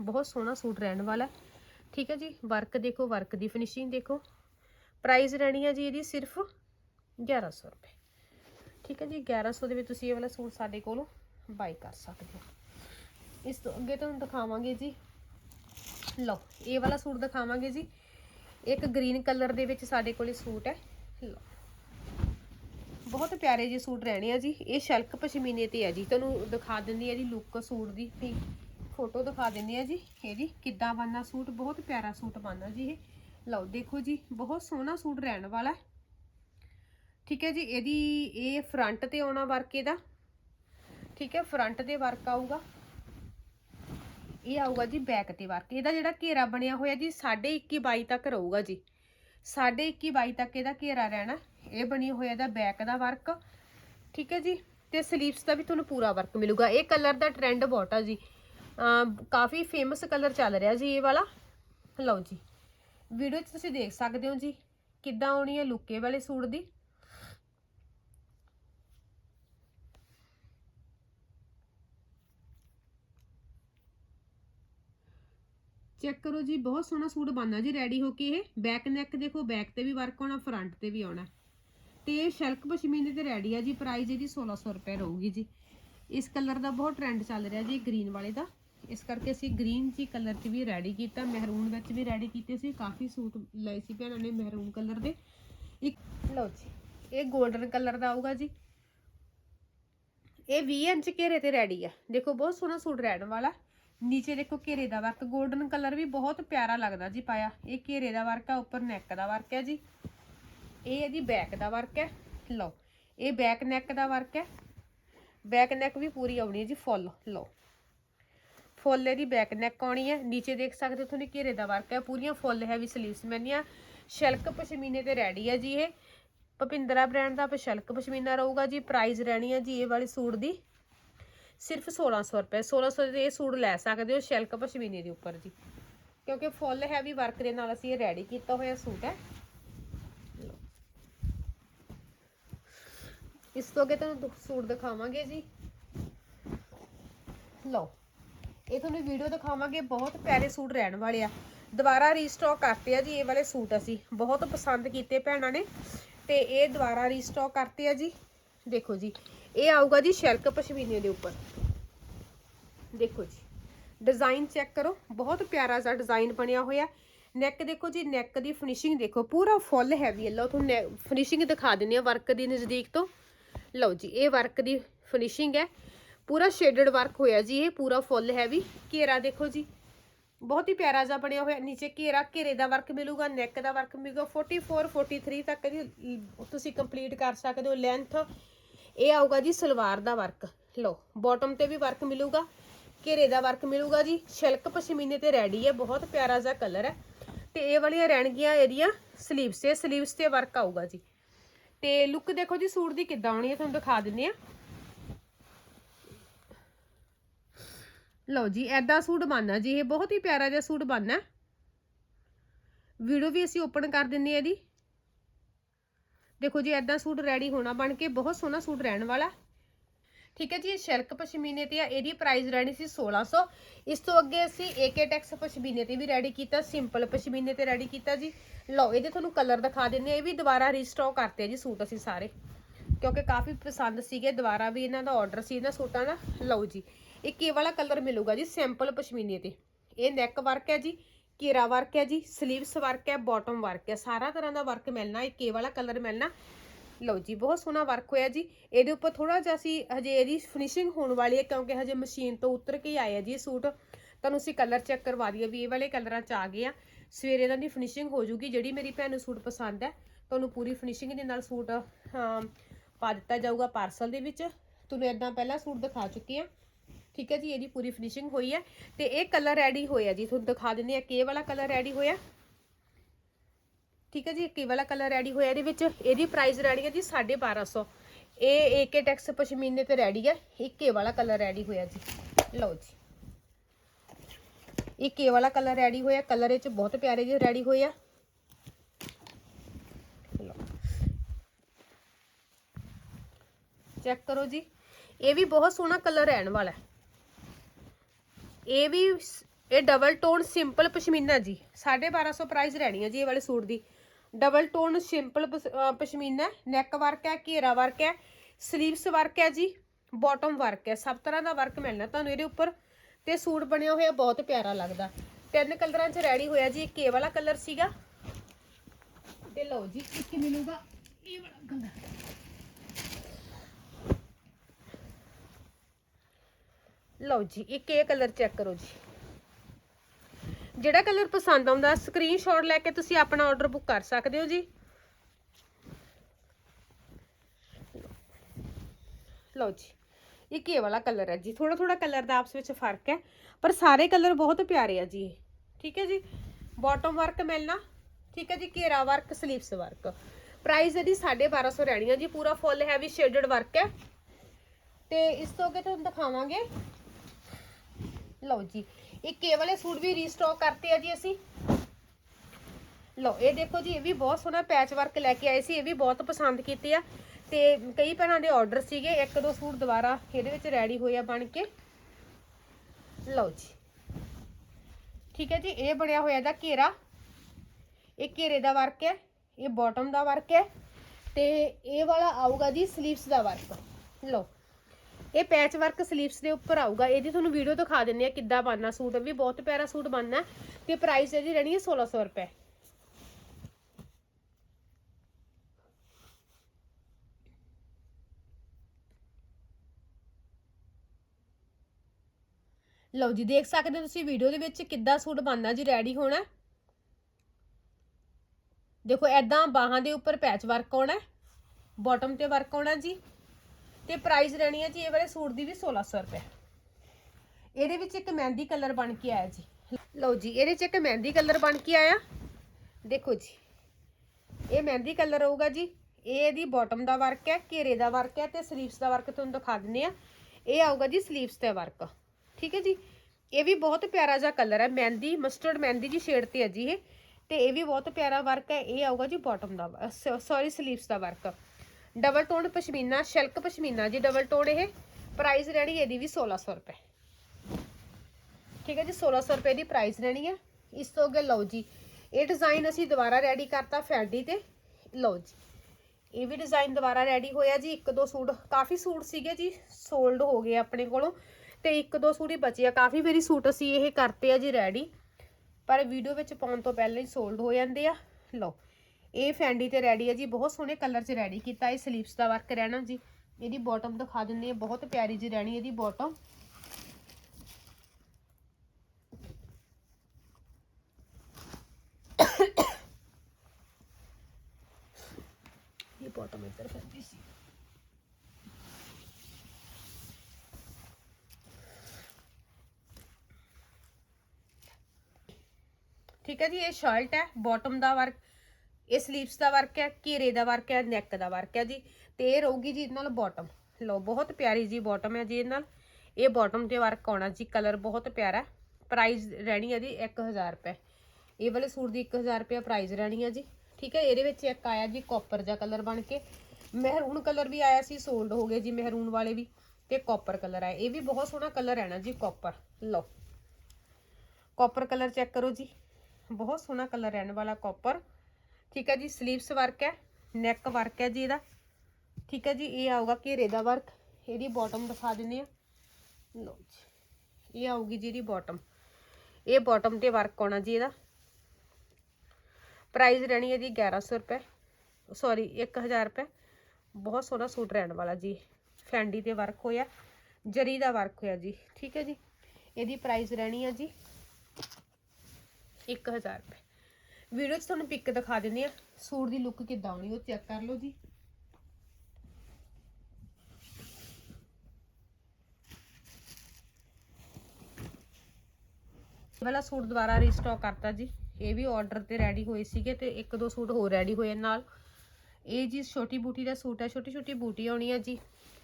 ਬਹੁਤ ਸੋਹਣਾ ਸੂਟ ਰਹਿਣ ਵਾਲਾ ਹੈ। ਠੀਕ ਹੈ ਜੀ, ਵਰਕ ਦੇਖੋ, ਵਰਕ ਦੀ ਫਿਨਿਸ਼ਿੰਗ ਦੇਖੋ। ਪ੍ਰਾਈਸ ਰਹਿਣੀ ਹੈ ਜੀ ਇਹਦੀ ਸਿਰਫ 1100 ਰੁਪਏ। ਠੀਕ ਹੈ ਜੀ 1100 ਦੇ ਵਿੱਚ ਤੁਸੀਂ ਇਹ ਵਾਲਾ ਸੂਟ ਸਾਡੇ ਕੋਲੋਂ ਬਾਈ ਕਰ ਸਕਦੇ ਹੋ। ਇਸ ਤੋਂ ਅੱਗੇ ਤੁਹਾਨੂੰ ਦਿਖਾਵਾਂਗੇ ਜੀ। ਲਓ, ਇਹ ਵਾਲਾ ਸੂਟ ਦਿਖਾਵਾਂਗੇ ਜੀ। ਇੱਕ ਗ੍ਰੀਨ ਕਲਰ ਦੇ ਵਿੱਚ ਸਾਡੇ ਕੋਲੇ ਸੂਟ ਹੈ। ਲਓ। ਬਹੁਤ ਪਿਆਰੇ ਜਿਹੇ ਸੂਟ ਰਹਿਣੇ ਆ ਜੀ। ਇਹ ਸ਼ਲਕ ਪਸ਼ਮੀਨੇ ਤੇ ਹੈ ਜੀ। ਤੁਹਾਨੂੰ ਦਿਖਾ ਦਿੰਦੀ ਹੈ ਜੀ ਲੁੱਕ ਸੂਟ ਦੀ ਵੀ। ਫੋਟੋ ਦਿਖਾ ਦਿੰਦੀ ਆ ਜੀ। ਇਹਦੀ ਕਿੱਦਾਂ ਬਣਨਾ ਸੂਟ, ਬਹੁਤ ਪਿਆਰਾ ਸੂਟ ਬਣਨਾ ਜੀ ਇਹ। ਲਓ, ਦੇਖੋ ਜੀ, ਬਹੁਤ ਸੋਹਣਾ ਸੂਟ ਰਹਿਣ ਵਾਲਾ ਹੈ। ਠੀਕ ਹੈ ਜੀ, ਇਹਦੀ ਇਹ ਫਰੰਟ ਤੇ ਆਉਣਾ ਵਰਕ ਇਹਦਾ। ਠੀਕ ਹੈ ਫਰੰਟ ਤੇ ਵਰਕ ਆਊਗਾ। ਇਹ ਆਊਗਾ ਜੀ ਬੈਕ ਤੇ ਵਰਕ ਇਹਦਾ ਜਿਹੜਾ ਘੇਰਾ ਬਣਿਆ ਹੋਇਆ ਜੀ 21.5 22 ਤੱਕ ਰਹੂਗਾ ਜੀ। 21.5 22 ਤੱਕ ਇਹਦਾ ਘੇਰਾ ਰਹਿਣਾ। ਇਹ ਬਣੀ ਹੋਇਆ ਇਹਦਾ ਬੈਕ ਦਾ ਵਰਕ ਠੀਕ ਹੈ ਜੀ, ਤੇ ਸਲੀਵਸ ਦਾ ਵੀ ਤੁਹਾਨੂੰ ਪੂਰਾ ਵਰਕ ਮਿਲੂਗਾ। ਇਹ ਕਲਰ ਦਾ ਟ੍ਰੈਂਡ ਬਹੁਤ ਆ ਜੀ। ਕਾਫੀ ਫੇਮਸ ਕਲਰ ਚੱਲ ਰਿਹਾ ਜੀ ਇਹ ਵਾਲਾ। ਲਓ ਜੀ। ਵੀਡੀਓ 'ਚ ਤੁਸੀਂ ਦੇਖ ਸਕਦੇ ਹੋ ਜੀ ਕਿੱਦਾਂ ਆਉਣੀ ਹੈ ਲੁੱਕੇ ਵਾਲੇ ਸੂਟ ਦੀ। ਚੈੱਕ ਕਰੋ ਜੀ, ਬਹੁਤ ਸੋਹਣਾ ਸੂਟ ਬਣਨਾ ਜੀ ਰੈਡੀ ਹੋ ਕੇ ਇਹ। ਬੈਕ ਨੈਕ ਦੇਖੋ ਬੈਕ ਤੇ ਵੀ ਵਰਕ ਆਉਣਾ ਫਰੰਟ ਤੇ ਵੀ ਆਉਣਾ। ਤੇ ਇਹ ਸ਼ਲਕ ਪਸ਼ਮੀਨੇ ਤੇ ਰੈਡੀ ਆ ਜੀ। ਪ੍ਰਾਈਸ ਇਹਦੀ 1600 ਰੁਪਏ ਰਹੂਗੀ ਜੀ। ਇਸ ਕਲਰ ਦਾ ਬਹੁਤ ਟ੍ਰੈਂਡ ਚੱਲ ਰਿਹਾ ਜੀ ਗ੍ਰੀਨ ਵਾਲੇ ਦਾ। ਇਸ ਕਰਕੇ ਅਸੀਂ ਗ੍ਰੀਨ ਜੀ ਕਲਰ 'ਚ ਵੀ ਰੈਡੀ ਕੀਤਾ, ਮਹਿਰੂਨ ਵਿੱਚ ਵੀ ਰੈਡੀ ਕੀਤੇ ਸੀ, ਕਾਫੀ ਸੂਟ ਲਏ ਸੀ ਭੈਣਾਂ ਨੇ ਮਹਿਰੂਨ ਕਲਰ ਦੇ। ਇੱਕ ਲਓ ਜੀ, ਇਹ 골ਡਨ ਕਲਰ ਦਾ ਆਊਗਾ ਜੀ। ਇਹ 20 ਇੰਚ ਘੇਰੇ ਤੇ ਰੈਡੀ ਆ। ਦੇਖੋ, ਬਹੁਤ ਸੋਹਣਾ ਸੂਟ ਰਹਿਣ ਵਾਲਾ। ਨੀਚੇ ਦੇਖੋ, ਘੇਰੇ ਦਾ ਵਰਕ 골ਡਨ ਕਲਰ ਵੀ ਬਹੁਤ ਪਿਆਰਾ ਲੱਗਦਾ ਜੀ ਪਾਇਆ। ਇਹ ਘੇਰੇ ਦਾ ਵਰਕ ਆ, ਉੱਪਰ ਨੈਕ ਦਾ ਵਰਕ ਹੈ ਜੀ। ਇਹ ਜੀ ਬੈਕ ਦਾ ਵਰਕ ਹੈ ਲਓ, ਇਹ ਬੈਕ ਨੈਕ ਦਾ ਵਰਕ ਹੈ ਬੈਕ ਨੈਕ ਵੀ ਪੂਰੀ ਆਉਣੀ ਹੈ ਜੀ, ਫੁੱਲ। ਲਓ ਫੁੱਲ ਇਹਦੀ ਬੈਕ ਨੈਕ ਆਉਣੀ ਹੈ, ਨੀਚੇ ਦੇਖ ਸਕਦੇ ਹੋ ਤੁਹਾਨੂੰ ਘੇਰੇ ਦਾ ਵਰਕ ਹੈ ਪੂਰੀਆਂ ਫੁੱਲ ਹੈਵੀ ਸਲੀਵਸ ਮੈਨੀਆਂ ਸ਼ਲਕ ਪਸ਼ਮੀਨੇ ਤੇ ਰੈਡੀ ਹੈ ਜੀ ਇਹ। ਭਪਿੰਦਰਾ ਬ੍ਰਾਂਡ ਦਾ ਸ਼ਲਕ ਪਸ਼ਮੀਨਾ ਰਹੂਗਾ ਜੀ ਪ੍ਰਾਈਸ ਰਹਿਣੀ ਹੈ ਜੀ ਇਹ ਵਾਲੇ ਸੂਟ ਦੀ। ਸਿਰਫ 1600 ਰੁਪਏ 1600 ਦੇ ਇਹ ਸੂਟ ਲੈ ਸਕਦੇ ਹੋ ਸ਼ਲਕ ਪਸ਼ਮੀਨੇ ਦੇ ਉੱਪਰ ਜੀ। ਕਿਉਂਕਿ ਫੁੱਲ ਹੈਵੀ ਵਰਕ ਦੇ ਨਾਲ ਅਸੀਂ ਇਹ ਰੈਡੀ ਕੀਤਾ ਹੋਇਆ ਸੂਟ ਹੈ। ਇਸ ਤੋਂ ਅੱਗੇ ਤੁਹਾਨੂੰ ਸੂਟ ਦਿਖਾਵਾਂਗੇ ਜੀ। ਲਓ। ਇਹ ਤੁਹਾਨੂੰ ਵੀਡੀਓ ਦਿਖਾਵਾਂਗੇ, ਬਹੁਤ ਪਿਆਰੇ ਸੂਟ ਰਹਿਣ ਵਾਲੇ ਆ। ਦੁਬਾਰਾ ਰੀਸਟਾਕ ਕਰਤੇ ਆ ਜੀ, ਇਹ ਵਾਲੇ ਸੂਟ ਅਸੀਂ। ਬਹੁਤ ਪਸੰਦ ਕੀਤੇ ਭੈਣਾਂ ਨੇ। ਤੇ ਇਹ ਦੁਬਾਰਾ ਰੀਸਟਾਕ ਕਰਤੇ ਆ ਜੀ। ਦੇਖੋ ਜੀ, ਇਹ ਆਊਗਾ ਜੀ ਸ਼ਲਕ ਪਸ਼ਮੀਨੇ ਦੇ ਉੱਪਰ। ਦੇਖੋ ਜੀ ਡਿਜ਼ਾਈਨ ਚੈੱਕ ਕਰੋ। ਬਹੁਤ ਪਿਆਰਾ ਜਿਹਾ ਡਿਜ਼ਾਈਨ ਬਣਿਆ ਹੋਇਆ। ਨੈਕ ਦੇਖੋ ਜੀ ਨੈਕ ਦੀ ਫਿਨਿਸ਼ਿੰਗ ਦੇਖੋ। ਪੂਰਾ ਫੁੱਲ ਹੈਵੀ ਹੈ। ਲਓ ਤੁਹਾਨੂੰ ਫਿਨਿਸ਼ਿੰਗ ਦਿਖਾ ਦਿੰਨੀ ਆ ਵਰਕ ਦੀ ਨਜ਼ਦੀਕ ਤੋਂ। ਲਓ ਜੀ, ਇਹ ਵਰਕ ਦੀ ਫਿਨਿਸ਼ਿੰਗ ਹੈ। ਪੂਰਾ ਸ਼ੇਡਡ ਵਰਕ ਹੋਇਆ ਜੀ, ਇਹ ਪੂਰਾ ਫੁੱਲ ਹੈਵੀ ਘੇਰਾ ਦੇਖੋ ਜੀ, ਬਹੁਤ ਹੀ ਪਿਆਰਾ ਜਿਹਾ ਬਣਿਆ ਹੋਇਆ, ਨੀਚੇ ਘੇਰਾ, ਘੇਰੇ ਦਾ ਵਰਕ ਮਿਲੂਗਾ ਨੈਕ ਦਾ ਵਰਕ ਮਿਲੂਗਾ 44 43 ਤੱਕ ਦੀ ਤੁਸੀਂ ਕੰਪਲੀਟ ਕਰ ਸਕਦੇ ਹੋ ਲੈਂਥ ਇਹ ਆਊਗਾ ਜੀ ਸਲਵਾਰ ਦਾ ਵਰਕ ਲਓ ਬਾਟਮ ਤੇ ਵੀ ਵਰਕ ਮਿਲੂਗਾ, ਘੇਰੇ ਦਾ ਵਰਕ ਮਿਲੂਗਾ ਜੀ, ਸ਼ਿਲਕ ਪਸ਼ਮੀਨੇ ਤੇ ਰੈਡੀ ਹੈ, ਬਹੁਤ ਪਿਆਰਾ ਜਿਹਾ ਕਲਰ ਹੈ। ਤੇ ਇਹ ਵਾਲੀਆਂ ਰਹਿਣਗੀਆਂ ਇਹਦੀਆਂ ਸਲੀਵਸ ਤੇ ਸਲੀਵਸ ਤੇ ਵਰਕ ਆਊਗਾ ਜੀ। ਤੇ ਲੁੱਕ ਦੇਖੋ ਜੀ, ਸੂਟ ਦੀ ਕਿੱਦਾਂ ਆਉਣੀ ਹੈ, ਤੁਹਾਨੂੰ ਦਿਖਾ ਦਿੰਨੇ ਆ ਲਓ ਜੀ ਐਦਾਂ ਸੂਟ ਬਣਨਾ ਜੀ, ਇਹ ਬਹੁਤ ਹੀ ਪਿਆਰਾ ਜਿਹਾ ਸੂਟ ਬਣਨਾ। ਵੀਡੀਓ ਵੀ ਅਸੀਂ ਓਪਨ ਕਰ ਦਿੰਨੇ ਆ ਇਹਦੀ ਦੇਖੋ ਜੀ ਐਦਾਂ ਸੂਟ ਰੈਡੀ ਹੋਣਾ ਬਣ ਕੇ, ਬਹੁਤ ਸੋਹਣਾ ਸੂਟ ਰਹਿਣ ਵਾਲਾ। ਠੀਕ ਹੈ ਜੀ, ਇਹ ਸ਼ਿਲਕ ਪਸ਼ਮੀਨੇ ਤੇ ਆ, ਇਹਦੀ ਪ੍ਰਾਈਸ ਰਹਿਣੀ ਸੀ 1600 ਇਸ ਤੋਂ ਅੱਗੇ ਅਸੀਂ ਏਕੇ ਟੈਕਸ ਪਸ਼ਮੀਨੇ ਤੇ ਵੀ ਰੈਡੀ ਕੀਤਾ, ਸਿੰਪਲ ਪਸ਼ਮੀਨੇ ਤੇ ਰੈਡੀ ਕੀਤਾ ਜੀ। ਲਓ, ਇਹਦੇ ਤੁਹਾਨੂੰ ਕਲਰ ਦਿਖਾ ਦਿੰਨੇ ਆ, ਇਹ ਵੀ ਦੁਬਾਰਾ ਰੀਸਟਾਕ ਕਰਤੇ ਜੀ ਸੂਟ ਅਸੀਂ ਸਾਰੇ। ਕਿਉਂਕਿ ਕਾਫੀ ਪਸੰਦ ਸੀਗੇ, ਦੁਬਾਰਾ ਵੀ ਇਹਨਾਂ ਦਾ ਆਰਡਰ ਸੀ ਇਹਨਾਂ ਸੂਟਾਂ ਦਾ। ਲਓ ਜੀ ਇੱਕ ਇਹ ਵਾਲਾ ਕਲਰ ਮਿਲੂਗਾ ਜੀ ਸਿੰਪਲ ਪਸ਼ਮੀਨੇ ਤੇ। ਇਹ ਨੈਕ ਵਰਕ ਹੈ ਜੀ ਘੇਰਾ ਵਰਕ ਹੈ ਜੀ ਸਲੀਵਸ ਵਰਕ ਹੈ ਬਾਟਮ ਵਰਕ ਹੈ। ਸਾਰਾ ਤਰ੍ਹਾਂ ਦਾ ਵਰਕ ਮਿਲਣਾ ਇੱਕ ਇਹ ਵਾਲਾ ਕਲਰ ਮਿਲਣਾ। ਲਓ ਜੀ, ਬਹੁਤ ਸੋਹਣਾ ਵਰਕ ਹੋਇਆ ਜੀ। ਇਹਦੇ ਉੱਪਰ ਥੋੜਾ ਜਿਹਾ ਅਸੀਂ ਹਜੇ ਇਹਦੀ ਫਿਨਿਸ਼ਿੰਗ ਹੋਣ ਵਾਲੀ ਹੈ, ਕਿਉਂਕਿ ਹਜੇ ਮਸ਼ੀਨ ਤੋਂ ਉਤਰ ਕੇ ਹੀ ਆਇਆ ਜੀ ਇਹ ਸੂਟ। ਤੁਹਾਨੂੰ ਅਸੀਂ ਕਲਰ ਚੈੱਕ ਕਰਵਾ ਦਈਏ ਵੀ ਇਹ ਵਾਲੇ ਕਲਰਾਂ ਚ ਆ ਗਏ ਆ। ਸਵੇਰੇ ਦਾ ਦੀ ਫਿਨਿਸ਼ਿੰਗ ਹੋ ਜੂਗੀ, ਜਿਹੜੀ ਮੇਰੀ ਭੈਣ ਨੂੰ ਸੂਟ ਪਸੰਦ ਹੈ, ਤੁਹਾਨੂੰ ਪੂਰੀ ਫਿਨਿਸ਼ਿੰਗ ਦੇ ਨਾਲ ਸੂਟ ਪਾ ਦਿੱਤਾ ਜਾਊਗਾ ਪਾਰਸਲ ਦੇ ਵਿੱਚ। ਤੁਹਾਨੂੰ ਇਦਾਂ ਪਹਿਲਾਂ ਸੂਟ ਦਿਖਾ ਚੁੱਕੀ ਆ ਠੀਕ ਹੈ ਜੀ, ਇਹਦੀ ਪੂਰੀ ਫਿਨਿਸ਼ਿੰਗ ਹੋਈ ਹੈ ਤੇ ਇਹ ਕਲਰ ਰੈਡੀ ਹੋਇਆ ਜੀ, ਤੁਹਾਨੂੰ ਦਿਖਾ ਦਿੰਦੇ ਆ ਕਿ ਵਾਲਾ ਕਲਰ ਰੈਡੀ ਹੋਇਆ। ਠੀਕ ਹੈ ਜੀ, ਇਹ ਵਾਲਾ ਕਲਰ ਰੈਡੀ ਹੋਇਆ, ਇਹਦੇ ਵਿੱਚ ਇਹਦੀ ਪ੍ਰਾਈਸ ਰੈਡੀ ਹੈ ਜੀ 1250 ਇਹ ਏਕੇ ਟੈਕਸ ਪਸ਼ਮੀਨੇ ਤੇ ਰੈਡੀ ਹੈ, ਇੱਕ ਇਹ ਵਾਲਾ ਕਲਰ ਰੈਡੀ ਹੋਇਆ ਜੀ। ਲਓ ਜੀ। ਇਹ ਇਹ ਵਾਲਾ ਕਲਰ ਰੈਡੀ ਹੋਇਆ ਕਲਰ ਇਹ ਚ ਬਹੁਤ ਪਿਆਰੇ ਜਿਹੇ ਰੈਡੀ ਹੋਏ ਆ। ਚੈੱਕ ਕਰੋ ਜੀ, ਇਹ ਵੀ ਬਹੁਤ ਸੋਹਣਾ ਕਲਰ ਰਹਿਣ ਵਾਲਾ ਹੈ। ਇਹ ਵੀ ਇਹ ਡਬਲ ਟੋਨ ਸਿੰਪਲ ਪਸ਼ਮੀਨਾ ਜੀ। 1250 ਪ੍ਰਾਈਸ ਰਹਿਣੀ ਹੈ ਜੀ ਇਹ ਵਾਲੇ ਸੂਟ ਦੀ। Double tone simple pashmina neck work ਹੈ, ਘੇਰਾ ਵਰਕ ਹੈ ਸਲੀਵਸ ਵਰਕ ਹੈ ਜੀ ਬਾਟਮ ਵਰਕ ਹੈ। ਸਭ ਤਰ੍ਹਾਂ ਦਾ ਵਰਕ ਮਿਲਣਾ ਤੁਹਾਨੂੰ ਇਹਦੇ ਉੱਪਰ। ਤੇ ਸੂਟ ਬਣਿਆ ਹੋਇਆ ਬਹੁਤ ਪਿਆਰਾ ਲੱਗਦਾ। ਤਿੰਨ ਕਲਰਾਂ 'ਚ ਰੈਡੀ ਹੋਇਆ ਜੀ। ਇੱਕ ਇਹ ਵਾਲਾ ਕਲਰ ਸੀਗਾ। ਤੇ ਲਓ ਜੀ, ਇੱਕ ਮਿਲੂਗਾ, ਇਹ ਵਾਲਾ ਕਲਰ ਲਓ ਜੀ, ਇੱਕ ਇਹ ਕਲਰ ਚੈੱਕ ਕਰੋ ਜੀ। ਜਿਹੜਾ ਕਲਰ ਪਸੰਦ ਆਉਂਦਾ ਸਕਰੀਨਸ਼ਾਟ ਲੈ ਕੇ ਤੁਸੀਂ ਆਪਣਾ ਆਰਡਰ ਬੁੱਕ ਕਰ ਸਕਦੇ ਹੋ ਜੀ। ਲਓ ਜੀ, ਇੱਕ ਇਹ ਵਾਲਾ ਕਲਰ ਹੈ ਜੀ। ਥੋੜਾ ਥੋੜਾ ਕਲਰ ਦਾ ਆਪਸ ਵਿੱਚ ਫ਼ਰਕ ਹੈ, ਪਰ ਸਾਰੇ ਕਲਰ ਬਹੁਤ ਪਿਆਰੇ ਆ ਜੀ। ਇਹ ਠੀਕ ਹੈ ਜੀ? ਬਾਟਮ ਵਰਕ ਮਿਲਣਾ, ਠੀਕ ਹੈ ਜੀ? ਘੇਰਾ ਵਰਕ ਸਲੀਵਸ ਵਰਕ ਪ੍ਰਾਈਸ ਇਹਦੀ 1250 ਰਹਿਣੀ ਆ ਜੀ। ਪੂਰਾ ਫੁੱਲ ਹੈਵੀ ਸ਼ੇਡਡ ਵਰਕ ਹੈ। ਤੇ ਇਸ ਤੋਂ ਅੱਗੇ ਤੁਹਾਨੂੰ ਦਿਖਾਵਾਂਗੇ। ਲਓ ਜੀ, ਇੱਕ ਇਹ ਵਾਲੇ ਸੂਟ ਵੀ ਰੀਸਟਾਕ ਕਰਤੇ ਆ ਜੀ ਅਸੀਂ। ਲਓ, ਇਹ ਦੇਖੋ ਜੀ, ਇਹ ਵੀ ਬਹੁਤ ਸੋਹਣਾ ਪੈਚ ਵਰਕ ਲੈ ਕੇ ਆਏ ਸੀ, ਇਹ ਵੀ ਬਹੁਤ ਪਸੰਦ ਕੀਤੇ ਆ। ਤੇ ਕਈ ਭੈਣਾਂ ਦੇ ਆਰਡਰ ਸੀਗੇ, ਇੱਕ ਦੋ ਸੂਟ ਦੁਬਾਰਾ ਇਹਦੇ ਵਿੱਚ ਰੈਡੀ ਹੋਏ ਆ ਬਣ ਕੇ। ਲਓ ਜੀ। ਠੀਕ ਹੈ ਜੀ, ਇਹ ਬਣਿਆ ਹੋਇਆ ਦਾ ਘੇਰਾ। ਇਹ ਘੇਰੇ ਦਾ ਵਰਕ ਹੈ, ਇਹ ਬਾਟਮ ਦਾ ਵਰਕ ਹੈ। ਤੇ ਇਹ ਵਾਲਾ ਆਊਗਾ ਜੀ ਸਲੀਵਸ ਦਾ ਵਰਕ ਲਓ। ਇਹ ਪੈਚ ਵਰਕ ਸਲੀਵਸ ਦੇ ਉੱਪਰ ਆਊਗਾ। ਇਹਦੀ ਤੁਹਾਨੂੰ ਵੀਡੀਓ ਦਿਖਾ ਦਿੰਨੇ ਆ ਕਿੱਦਾਂ ਬਣਨਾ ਸੂਟ। ਵੀ ਬਹੁਤ ਪਿਆਰਾ ਸੂਟ ਬਣਨਾ ਤੇ ਪ੍ਰਾਈਸ ਇਹਦੀ ਰਹਿਣੀ ਹੈ 1600 ਰੁਪਏ। ਲਓ ਜੀ, ਦੇਖ ਸਕਦੇ ਹੋ ਤੁਸੀਂ ਵੀਡੀਓ ਦੇ ਵਿੱਚ ਕਿੱਦਾਂ ਸੂਟ ਬਣਨਾ ਜੀ ਰੈਡੀ ਹੋਣਾ ਦੇਖੋ ਐਦਾਂ ਬਾਹਾਂ ਦੇ ਉੱਪਰ ਪੈਚ ਵਰਕ ਆਉਣਾ ਬਾਟਮ ਤੇ ਵਰਕ ਆਉਣਾ ਜੀ। ਤੇ ਪ੍ਰਾਈਸ ਰਹਿਣੀ ਹੈ ਜੀ, ਇਹ ਵਾਲੇ ਸੂਟ ਦੀ ਵੀ 1600 ਰੁਪਏ। ਇਹਦੇ ਵਿੱਚ ਇੱਕ ਮਹਿੰਦੀ ਕਲਰ ਬਣ ਕੇ ਆਇਆ ਜੀ। ਲਓ ਜੀ, ਇਹਦੇ ਚ ਇੱਕ ਮਹਿੰਦੀ ਕਲਰ ਬਣ ਕੇ ਆਇਆ। ਦੇਖੋ ਜੀ, ਇਹ ਮਹਿੰਦੀ ਕਲਰ ਹੋਊਗਾ ਜੀ। ਇਹ ਇਹਦੀ ਬਾਟਮ ਦਾ ਵਰਕ ਹੈ, ਘੇਰੇ ਦਾ ਵਰਕ ਹੈ ਤੇ ਸਲੀਵਸ ਦਾ ਵਰਕ ਤੁਹਾਨੂੰ ਦਿਖਾ ਦਿੰਨੇ ਆ ਇਹ ਆਊਗਾ ਜੀ ਸਲੀਵਸ ਤੇ ਵਰਕ ਠੀਕ ਹੈ ਜੀ? ਇਹ ਵੀ ਬਹੁਤ ਪਿਆਰਾ ਜਿਹਾ ਕਲਰ ਹੈ, ਮਹਿੰਦੀ ਮਸਟਰਡ ਮਹਿੰਦੀ ਜੀ ਸ਼ੇਡ ਤੇ ਹੈ ਜੀ ਇਹ। ਤੇ ਇਹ ਵੀ ਬਹੁਤ ਪਿਆਰਾ ਵਰਕ ਹੈ, ਇਹ ਆਊਗਾ ਜੀ ਬਾਟਮ ਦਾ ਸੌਰੀ ਸਲੀਵਸ ਦਾ work double tone pashmina, silk pashmina ਜੀ, ਡਬਲ ਟੋਨ ਇਹ। ਪ੍ਰਾਈਸ ਰਹਿਣੀ ਇਹਦੀ ਵੀ 1600 ਰੁਪਏ। ਠੀਕ ਹੈ ਜੀ 1600 ਰੁਪਏ ਦੀ ਪ੍ਰਾਈਸ ਰਹਿਣੀ ਹੈ। ਇਸ ਤੋਂ ਅੱਗੇ ਲਓ ਜੀ, ਇਹ ਡਿਜ਼ਾਈਨ ਅਸੀਂ ਦੁਬਾਰਾ ਰੈਡੀ ਕਰਤਾ ਫੈਡੀ ਤੇ। ਲਓ ਜੀ, ਇਹ ਵੀ ਡਿਜ਼ਾਈਨ ਦੁਬਾਰਾ ਰੈਡੀ ਹੋਇਆ ਜੀ। ਇੱਕ ਦੋ ਸੂਟ, ਕਾਫੀ ਸੂਟ ਸੀਗੇ ਜੀ ਸੋਲਡ ਹੋ ਗਏ ਆਪਣੇ ਕੋਲੋਂ। ਤੇ ਇੱਕ ਦੋ ਸੂਟ ਹੀ ਬਚੇ ਆ। ਕਾਫੀ ਵਾਰੀ ਸੂਟ ਅਸੀਂ ਇਹ ਕਰਤੇ ਆ ਜੀ ਰੈਡੀ ਪਰ ਵੀਡੀਓ ਵਿੱਚ ਪਾਉਣ ਤੋਂ ਪਹਿਲਾਂ ਹੀ ਸੋਲਡ ਹੋ ਜਾਂਦੇ ਆ। ਲਓ। ਇਹ ਫੈਂਡੀ ਤੇ ਰੈਡੀ ਹੈ ਜੀ, ਬਹੁਤ ਸੋਹਣੇ ਕਲਰ 'ਚ ਰੈਡੀ ਕੀਤਾ ਇਹ ਸਲੀਵਸ ਦਾ ਵਰਕ ਰਹਿਣਾ ਜੀ। ਇਹਦੀ ਬਾਟਮ ਦਿਖਾ ਦਿੰਨੇ ਆ ਬਹੁਤ ਪਿਆਰੀ ਜੀ ਰਹਿਣੀ ਇਹਦੀ ਬਾਟਮ ਇਹ ਬਾਟਮ ਇੱਧਰ ਫਿਰਦੀ ਸੀ। ਠੀਕ ਹੈ ਜੀ, ਇਹ ਸ਼ਰਟ ਹੈ ਬਾਟਮ ਦਾ ਵਰਕ ਇਹ ਸਲੀਵਸ ਦਾ ਵਰਕ ਹੈ, ਘੇਰੇ ਦਾ ਵਰਕ ਹੈ ਨੈਕ ਦਾ ਵਰਕ ਹੈ ਜੀ। ਤੇ ਇਹ ਰਹੂਗੀ ਜੀ ਇਹਦੇ ਨਾਲ ਬਾਟਮ ਲਓ, ਬਹੁਤ ਪਿਆਰੀ ਜੀ ਬਾਟਮ ਹੈ ਜੀ ਇਹਦੇ ਨਾਲ। ਇਹ ਬਾਟਮ ਤੇ ਵਰਕ ਆਉਣਾ ਜੀ ਕਲਰ ਬਹੁਤ ਪਿਆਰਾ ਪ੍ਰਾਈਸ ਰਹਿਣੀ ਹੈ ਜੀ 1000 ਰੁਪਏ। ਇਹ ਵਾਲੇ ਸੂਟ ਦੀ 1000 ਰੁਪਏ ਪ੍ਰਾਈਸ ਰਹਿਣੀ ਹੈ ਜੀ। ਠੀਕ ਹੈ, ਇਹਦੇ ਵਿੱਚ ਇੱਕ ਆਇਆ ਜੀ ਕਾਪਰ ਜਿਹਾ ਕਲਰ ਬਣ ਕੇ। ਮਹਿਰੂਨ ਕਲਰ ਵੀ ਆਇਆ ਸੀ ਸੋਲਡ ਹੋ ਗਏ ਜੀ ਮਹਿਰੂਨ ਵਾਲੇ ਵੀ। ਤੇ ਕਾਪਰ ਕਲਰ ਆਇਆ। ਇਹ ਵੀ ਬਹੁਤ ਸੋਹਣਾ ਕਲਰ ਹੈ ਨਾ ਜੀ ਕਾਪਰ ਲਓ। ਕਾਪਰ ਕਲਰ ਚੈੱਕ ਕਰੋ ਜੀ। ਬਹੁਤ ਸੋਹਣਾ ਕਲਰ ਰਹਿਣ ਵਾਲਾ ਕਾਪਰ ਠੀਕ ਹੈ ਜੀ ਸਲੀਵਸ ਵਰਕ ਹੈ ਨੈਕ ਵਰਕ ਹੈ ਜੀ ਇਹਦਾ। ਠੀਕ ਹੈ ਜੀ, ਇਹ ਆਊਗਾ ਘੇਰੇ ਦਾ ਵਰਕ ਇਹਦੀ ਬਾਟਮ ਦਿਖਾ ਦਿੰਦੇ ਆ ਲਓ ਜੀ, ਇਹ ਆਊਗੀ ਜੀ ਇਹਦੀ ਬਾਟਮ ਇਹ ਬਾਟਮ ਤੇ ਵਰਕ ਆਉਣਾ ਜੀ ਇਹਦਾ। ਪ੍ਰਾਈਸ ਰਹਿਣੀ ਹੈ ਜੀ 1100 ਰੁਪਏ। ਸੌਰੀ 1000 ਰੁਪਏ। ਬਹੁਤ ਸੋਹਣਾ ਸੂਟ ਰਹਿਣ ਵਾਲਾ ਜੀ। ਫੈਂਡੀ ਤੇ ਵਰਕ ਹੋਇਆ, ਜਰੀ ਦਾ ਵਰਕ ਹੋਇਆ ਜੀ। ਠੀਕ ਹੈ ਜੀ, ਇਹਦੀ ਪ੍ਰਾਈਸ ਰਹਿਣੀ ਹੈ ਜੀ 1000 ਰੁਪਏ। ਵੀਡੀਓ 'ਚ ਤੁਹਾਨੂੰ ਪਿਕ ਦਿਖਾ ਦਿੰਦੇ ਆ ਸੂਟ ਦੀ ਲੁੱਕ ਕਿੱਦਾਂ ਆਉਣੀ ਉਹ ਚੈੱਕ ਕਰ ਲਓ ਜੀ। ਇਹ ਵਾਲਾ ਸੂਟ ਦੁਬਾਰਾ ਰੀਸਟਾਕ ਕਰਤਾ ਜੀ। ਇਹ ਵੀ ਆਰਡਰ ਤੇ ਰੈਡੀ ਹੋਏ ਸੀਗੇ ਤੇ ਇੱਕ ਦੋ ਸੂਟ ਹੋਰ ਰੈਡੀ ਹੋਏ ਨਾਲ। ਇਹ ਜੀ ਛੋਟੀ ਬੂਟੀ ਦਾ ਸੂਟ ਹੈ, ਛੋਟੀ ਛੋਟੀ ਬੂਟੀ ਆਉਣੀ ਹੈ ਜੀ।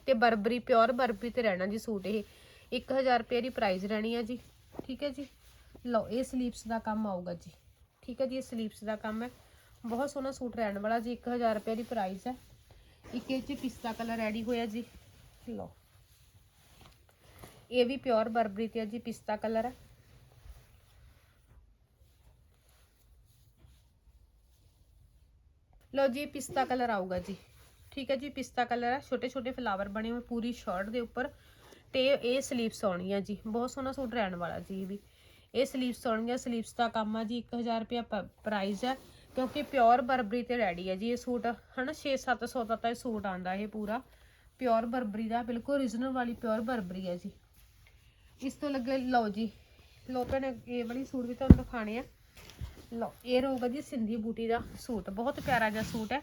ਤੇ ਬਰਬਰੀ ਪਿਓਰ ਬਰਬਰੀ ਤੇ ਰਹਿਣਾ ਜੀ ਸੂਟ ਇਹ। 1000 ਰੁਪਏ ਦੀ ਪ੍ਰਾਈਸ ਰਹਿਣੀ ਹੈ ਜੀ। ਠੀਕ ਹੈ ਜੀ। ਲਓ, ਇਹ ਸਲੀਵਸ ਦਾ ਕੰਮ ਆਊਗਾ ਜੀ। ਠੀਕ ਹੈ ਜੀ, ਇਹ ਸਲੀਵਸ ਦਾ ਕੰਮ ਹੈ। ਬਹੁਤ ਸੋਹਣਾ ਸੂਟ ਰਹਿਣ ਵਾਲਾ ਜੀ 1000 ਰੁਪਏ ਦੀ ਪ੍ਰਾਈਸ ਹੈ। ਇੱਕ ਇਹ ਚ ਪਿਸਤਾ ਕਲਰ ਰੈਡੀ ਹੋਇਆ ਜੀ। ਲਓ। ਇਹ ਵੀ ਪਿਓਰ ਬਰਬਰੀ ਤੇ ਹੈ ਜੀ, ਪਿਸਤਾ ਕਲਰ ਹੈ। ਲਓ ਜੀ ਪਿਸਤਾ ਕਲਰ ਆਊਗਾ ਜੀ। ਠੀਕ ਹੈ ਜੀ, ਪਿਸਤਾ ਕਲਰ ਹੈ। ਛੋਟੇ ਛੋਟੇ ਫਲਾਵਰ ਬਣੇ ਹੋਏ ਪੂਰੀ ਸ਼ਰਟ ਦੇ ਉੱਪਰ ਤੇ ਇਹ ਸਲੀਵਸ ਆਉਣੀ ਹੈ ਜੀ। ਬਹੁਤ ਸੋਹਣਾ ਸੂਟ ਰਹਿਣ ਵਾਲਾ ਜੀ ਇਹ ਵੀ। ਇਹ ਸਲੀਵਸ ਆਉਣਗੀਆਂ ਸਲੀਵਸ ਦਾ ਕੰਮ ਆ ਜੀ 1000 ਰੁਪਏ ਪ੍ਰਾਈਸ ਹੈ ਕਿਉਂਕਿ ਪਿਓਰ ਬਰਬਰੀ ਤੇ ਰੈਡੀ ਹੈ ਜੀ ਇਹ ਸੂਟ, ਹਨਾ 6-700 ਦਾ ਤਾਂ ਇਹ ਸੂਟ ਆਂਦਾ ਇਹ ਪੂਰਾ। ਪਿਓਰ ਬਰਬਰੀ ਦਾ, ਬਿਲਕੁਲ origignal ਵਾਲੀ ਪਿਓਰ ਬਰਬਰੀ ਹੈ ਜੀ। ਇਸ ਤੋਂ ਲੱਗੇ, ਲਓ ਜੀ ਲੋ ਭੈਣੇ, ਇਹ ਵਾਲੀ ਸੂਟ ਵੀ ਤੁਹਾਨੂੰ ਦਿਖਾਣੇ ਆ। ਲਓ, ਇਹ ਰਹੂਗਾ ਜੀ ਸਿੰਧੀ ਬੂਟੀ ਦਾ ਸੂਟ, ਬਹੁਤ ਪਿਆਰਾ ਜਿਹਾ ਸੂਟ ਹੈ।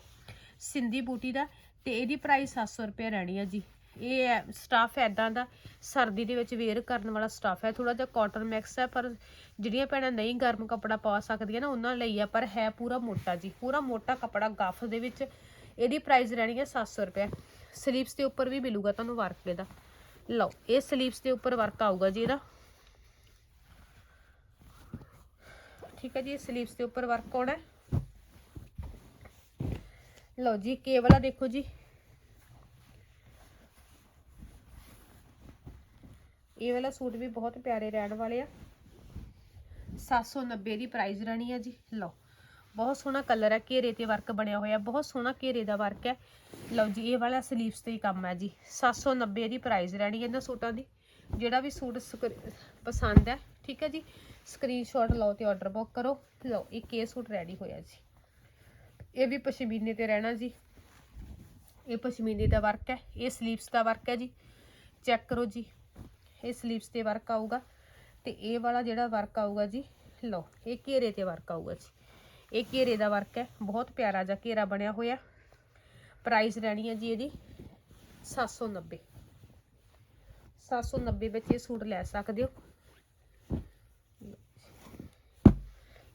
ਸਿੰਧੀ ਬੂਟੀ ਦਾ, ਤੇ ਇਹਦੀ ਪ੍ਰਾਈਸ 700 ਰੁਪਏ ਰਹਿਣੀ ਹੈ ਜੀ। ਇਹ ਸਟਾਫ ਐਦਾਂ ਦਾ, ਸਰਦੀ ਦੇ ਵਿੱਚ ਵੇਅਰ ਕਰਨ ਵਾਲਾ ਸਟਾਫ ਹੈ ਥੋੜਾ ਜਿਹਾ ਕਾਟਨ ਮਿਕਸ ਹੈ, ਪਰ ਜਿਹੜੀਆਂ ਭੈਣਾਂ ਨਹੀਂ ਗਰਮ ਕੱਪੜਾ ਪਾ ਸਕਦੀਆਂ ਨਾ, ਉਹਨਾਂ ਲਈ ਆ ਪਰ ਹੈ ਪੂਰਾ ਮੋਟਾ ਜੀ, ਪੂਰਾ ਮੋਟਾ ਕੱਪੜਾ ਗੱਫ ਦੇ ਵਿੱਚ, ਇਹਦੀ ਪ੍ਰਾਈਸ ਰਹਿਣੀ ਹੈ 700 ਰੁਪਏ। ਸਲੀਵਸ ਦੇ ਉੱਪਰ ਵੀ ਮਿਲੂਗਾ ਤੁਹਾਨੂੰ ਵਰਕ ਇਹਦਾ ਲਓ, ਇਹ ਸਲੀਵਸ ਦੇ ਉੱਪਰ ਵਰਕ ਆਊਗਾ ਜੀ ਇਹਦਾ। ਠੀਕ ਹੈ ਜੀ ਸਲੀਵਸ ਦੇ ਉੱਪਰ ਵਰਕ ਆਉਣਾ ਲਓ ਜੀ ਕੇ ਵਾਲਾ ਦੇਖੋ ਜੀ ਇਹ ਵਾਲਾ ਸੂਟ ਵੀ ਬਹੁਤ ਪਿਆਰੇ ਰਹਿਣ ਵਾਲੇ ਆ। 790 ਦੀ ਪ੍ਰਾਈਸ ਰਹਿਣੀ ਆ ਜੀ। ਲਓ, ਬਹੁਤ ਸੋਹਣਾ ਕਲਰ ਹੈ ਘੇਰੇ ਤੇ ਵਰਕ ਬਣਿਆ ਹੋਇਆ, ਬਹੁਤ ਸੋਹਣਾ ਘੇਰੇ ਦਾ ਵਰਕ ਹੈ ਲਓ ਜੀ, ਇਹ ਵਾਲਾ ਸਲੀਵਸ ਤੇ ਹੀ ਕੰਮ ਹੈ ਜੀ। 790 ਦੀ ਪ੍ਰਾਈਸ ਰਹਿਣੀ ਇਹਨਾਂ ਸੂਟਾਂ ਦੀ। ਜਿਹੜਾ ਵੀ ਸੂਟ ਸਕਰ- ਪਸੰਦ ਹੈ ਠੀਕ ਹੈ ਜੀ। ਸਕਰੀਨਸ਼ਾਟ ਲਓ ਤੇ ਆਰਡਰ ਬੁੱਕ ਕਰੋ। ਲਓ, ਇੱਕ ਇਹ ਸੂਟ ਰੈਡੀ ਹੋਇਆ ਜੀ। ਇਹ ਵੀ ਪਸ਼ਮੀਨੇ ਤੇ ਰਹਿਣਾ ਜੀ। ਇਹ ਪਸ਼ਮੀਨੇ ਦਾ ਵਰਕ ਹੈ ਇਹ ਸਲੀਵਸ ਦਾ ਵਰਕ ਹੈ ਜੀ। ਚੈੱਕ ਕਰੋ ਜੀ। ਇਹ ਸਲੀਵਸ ਤੇ ਵਰਕ ਆਊਗਾ ਤੇ ਇਹ ਵਾਲਾ ਜਿਹੜਾ ਵਰਕ ਆਊਗਾ ਜੀ, ਲਓ, ਇਹ ਘੇਰੇ ਤੇ ਵਰਕ ਆਊਗਾ ਜੀ। ਇਹ ਘੇਰੇ ਦਾ ਵਰਕ ਹੈ, ਬਹੁਤ ਪਿਆਰਾ ਜਿਹਾ ਘੇਰਾ ਬਣਿਆ ਹੋਇਆ। ਪ੍ਰਾਈਸ ਰਹਿਣੀ ਹੈ ਜੀ ਇਹਦੀ 790 790 ਵਿੱਚ ਇਹ ਸੂਟ ਲੈ ਸਕਦੇ ਹੋ।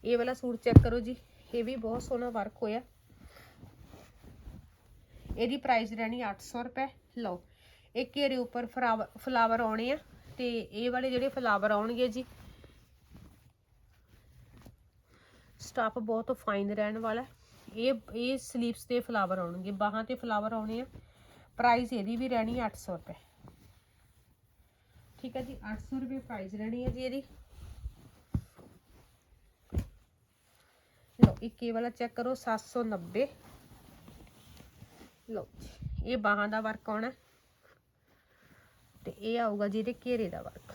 ਇਹ ਵਾਲਾ ਸੂਟ ਚੈੱਕ ਕਰੋ ਜੀ, ਇਹ ਵੀ ਬਹੁਤ ਸੋਹਣਾ ਵਰਕ ਹੋਇਆ। ਇਹਦੀ ਪ੍ਰਾਈਸ ਰਹਿਣੀ 800 ਰੁਪਏ। ਲਓ, ਇਹ ਘੇਰੇ ਉੱਪਰ ਫਲਾਵਰ ਆਉਣੇ ਆ। ਤੇ ਇਹ ਵਾਲੇ ਜਿਹੜੇ ਫਲਾਵਰ ਆਉਣਗੇ ਜੀ। ਸਟਾਫ ਬਹੁਤ ਫਾਈਨ ਰਹਿਣ ਵਾਲਾ ਇਹ ਇਹ ਸਲੀਵਸ ਤੇ ਫਲਾਵਰ ਆਉਣਗੇ ਬਾਹਾਂ ਤੇ ਫਲਾਵਰ ਆਉਣੇ ਆ। ਪ੍ਰਾਈਸ ਇਹਦੀ ਵੀ ਰਹਿਣੀ 800 ਰੁਪਏ। ਠੀਕ ਹੈ ਜੀ 800 ਰੁਪਏ ਪ੍ਰਾਈਸ ਰਹਿਣੀ ਹੈ ਜੀ ਇਹਦੀ। ਲਓ ਇੱਕ ਇਹ ਵਾਲਾ ਚੈੱਕ ਕਰੋ 790 ਲਓ ਜੀ, ਇਹ ਬਾਹਾਂ ਦਾ ਵਰਕ ਆਉਣਾ। ਤੇ ਇਹ ਆਊਗਾ ਜੀ ਇਹਦੇ ਘੇਰੇ ਦਾ ਵਰਕ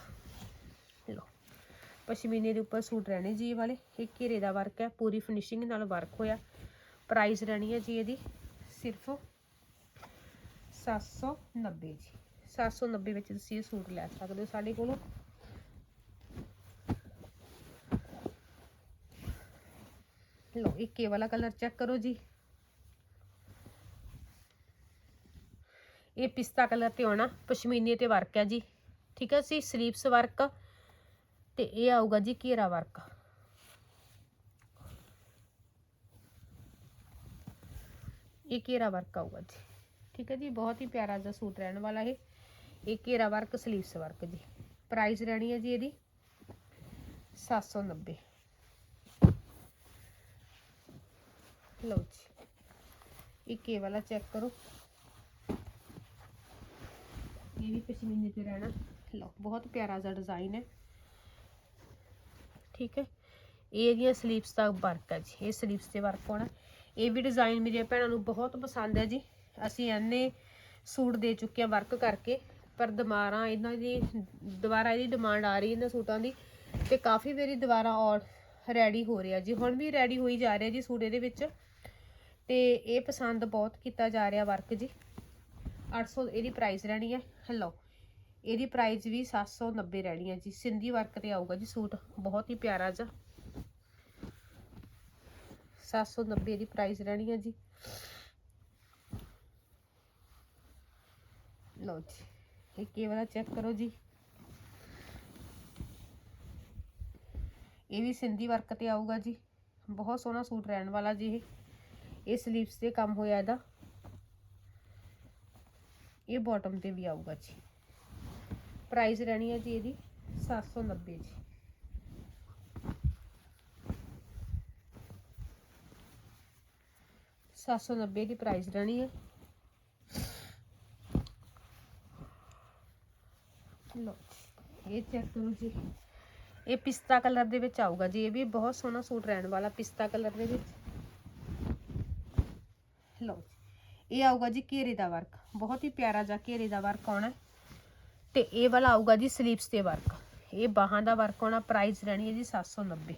ਲਓ, ਪਸ਼ਮੀਨੇ ਦੇ ਉੱਪਰ ਸੂਟ ਰਹਿਣੇ ਜੀ ਇਹ ਵਾਲੇ। ਇਹ ਘੇਰੇ ਦਾ ਵਰਕ ਹੈ, ਪੂਰੀ ਫਿਨਿਸ਼ਿੰਗ ਨਾਲ ਵਰਕ ਹੋਇਆ। ਪ੍ਰਾਈਸ ਰਹਿਣੀ ਹੈ ਜੀ ਇਹਦੀ ਸਿਰਫ 790 ਜੀ। 790 ਵਿੱਚ ਤੁਸੀਂ ਇਹ ਸੂਟ ਲੈ ਸਕਦੇ ਹੋ ਸਾਡੇ ਕੋਲੋਂ। ਲਓ, ਇੱਕ ਇਹ ਵਾਲਾ ਕਲਰ ਚੈੱਕ ਕਰੋ ਜੀ। ਇਹ ਪਿਸਤਾ ਕਲਰ ਤੇ ਆਉਣਾ, ਪਸ਼ਮੀਨੇ ਤੇ ਵਰਕ ਹੈ ਜੀ। ਠੀਕ ਹੈ ਸੀ ਸਲੀਵਸ ਵਰਕ। ਤੇ ਇਹ ਆਊਗਾ ਜੀ ਘੇਰਾ ਵਰਕ। ਇਹ ਘੇਰਾ ਵਰਕ ਆਊਗਾ ਜੀ। ਠੀਕ ਹੈ ਜੀ, ਬਹੁਤ ਹੀ ਪਿਆਰਾ ਜਿਹਾ ਸੂਟ ਰਹਿਣ ਵਾਲਾ ਇਹ। ਇਹ ਘੇਰਾ ਵਰਕ ਸਲੀਵਸ ਵਰਕ ਜੀ। ਪ੍ਰਾਈਸ ਰਹਿਣੀ ਹੈ ਜੀ ਇਹਦੀ 790 ਲਓ ਜੀ। ਇੱਕ ਇਹ ਵਾਲਾ ਚੈੱਕ ਕਰੋ। ਇਹ ਵੀ ਪਸ਼ਮੀਨੇ ਤੇ ਰਹਿਣਾ। ਲਓ, ਬਹੁਤ ਪਿਆਰਾ ਜਿਹਾ ਡਿਜ਼ਾਈਨ ਹੈ। ਠੀਕ ਹੈ। ਇਹ ਇਹਦੀਆਂ ਸਲੀਵਸ ਦਾ ਵਰਕ ਹੈ ਜੀ। ਇਹ ਸਲੀਵਸ ਤੇ ਵਰਕ ਹੋਣਾ। ਇਹ ਵੀ ਡਿਜ਼ਾਈਨ ਮੇਰੀਆਂ ਭੈਣਾਂ ਨੂੰ ਬਹੁਤ ਪਸੰਦ ਹੈ ਜੀ। ਅਸੀਂ ਇੰਨੇ ਸੂਟ ਦੇ ਚੁੱਕੇ ਆ ਵਰਕ ਕਰਕੇ, ਪਰ ਦੁਬਾਰਾ ਇਹਨਾਂ ਦੀ, ਦੁਬਾਰਾ ਇਹਦੀ ਡਿਮਾਂਡ ਆ ਰਹੀ ਇਹਨਾਂ ਸੂਟਾਂ ਦੀ ਤੇ ਕਾਫੀ ਵਾਰੀ ਦੁਬਾਰਾ ਔਰ ਰੈਡੀ ਹੋ ਰਿਹਾ ਜੀ। ਹੁਣ ਵੀ ਰੈਡੀ ਹੋਈ ਜਾ ਰਿਹਾ ਜੀ ਸੂਟ ਇਹਦੇ ਵਿੱਚ ਤੇ ਇਹ ਪਸੰਦ ਬਹੁਤ ਕੀਤਾ ਜਾ ਰਿਹਾ ਵਰਕ ਜੀ। 800 ਇਹਦੀ ਪ੍ਰਾਈਸ ਰਹਿਣੀ ਹੈ ਲਓ ਇਹਦੀ ਪ੍ਰਾਈਸ ਵੀ 790 ਰਹਿਣੀ ਹੈ ਜੀ ਸਿੰਧੀ ਵਰਕ ਤੇ ਆਊਗਾ ਜੀ ਸੂਟ ਬਹੁਤ ਹੀ ਪਿਆਰਾ ਜਿਹਾ 790 ਦੀ ਪ੍ਰਾਈਸ ਰਹਿਣੀ ਹੈ ਜੀ ਲਓ ਜੀ ਇਹ ਕੀ ਵਾਲਾ ਚੈੱਕ ਕਰੋ ਜੀ ਇਹ ਵੀ ਸਿੰਧੀ ਵਰਕ ਤੇ ਆਊਗਾ ਜੀ ਬਹੁਤ ਸੋਹਣਾ ਸੂਟ ਰਹਿਣ ਵਾਲਾ ਜੀ ਇਹ ਇਹ ਸਲੀਵਸ ਤੇ ਕੰਮ ਹੋਇਆ ਇਹਦਾ ਇਹ ਬਾਟਮ ਤੇ ਵੀ ਆਊਗਾ ਜੀ ਪ੍ਰਾਈਸ ਰਹਿਣੀ ਹੈ ਜੀ ਇਹਦੀ 790 ਜੀ ਸੱਤ ਸੌ ਨੱਬੇ ਦੀ ਪ੍ਰਾਈਸ ਰਹਿਣੀ ਹੈ ਲੋ ਇਹ ਚੈੱਕ ਕਰੋ ਜੀ ਇਹ ਪਿਸਤਾ ਕਲਰ ਦੇ ਵਿੱਚ ਆਊਗਾ ਜੀ ਇਹ ਵੀ ਬਹੁਤ ਸੋਹਣਾ ਸੂਟ ਰਹਿਣ ਵਾਲਾ ਪਿਸਤਾ ਕਲਰ ਦੇ ਵਿੱਚ ਲਓ ਜੀ ਇਹ ਆਊਗਾ ਜੀ ਘੇਰੇ ਦਾ ਵਰਕ। ਬਹੁਤ ਹੀ ਪਿਆਰਾ ਜਿਹਾ ਘੇਰੇ ਦਾ ਵਰਕ ਆਉਣਾ ਤੇ ਇਹ ਵਾਲਾ ਆਊਗਾ ਜੀ ਸਲੀਵਸ ਤੇ ਵਰਕ। ਇਹ ਬਾਹਾਂ ਦਾ ਵਰਕ ਆਉਣਾ ਪ੍ਰਾਈਸ ਰਹਿਣੀ ਹੈ ਜੀ 790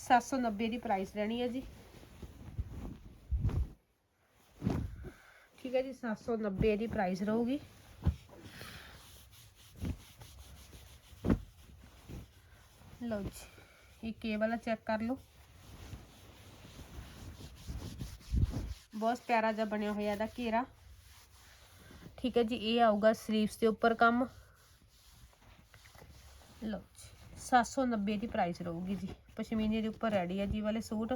790 ਦੀ ਪ੍ਰਾਈਸ ਰਹਿਣੀ ਹੈ ਜੀ। ਠੀਕ ਹੈ ਜੀ 790 ਦੀ ਪ੍ਰਾਈਸ ਰਹੂਗੀ। ਲਓ ਜੀ ਇਹ ਕੇ ਵਾਲਾ ਚੈੱਕ ਕਰ ਲਓ। ਬਹੁਤ ਪਿਆਰਾ ਜਿਹਾ ਬਣਿਆ ਹੋਇਆ ਇਹਦਾ ਘੇਰਾ। ਠੀਕ ਹੈ ਜੀ, ਇਹ ਆਊਗਾ ਸਲੀਵਸ ਦੇ ਉੱਪਰ ਕੰਮ। ਲਓ ਜੀ 790 ਦੀ ਪ੍ਰਾਈਸ ਰਹੂਗੀ ਜੀ। ਪਸ਼ਮੀਨੇ ਦੇ ਉੱਪਰ ਰੈਡੀ ਹੈ ਜੀ ਵਾਲੇ ਸੂਟ।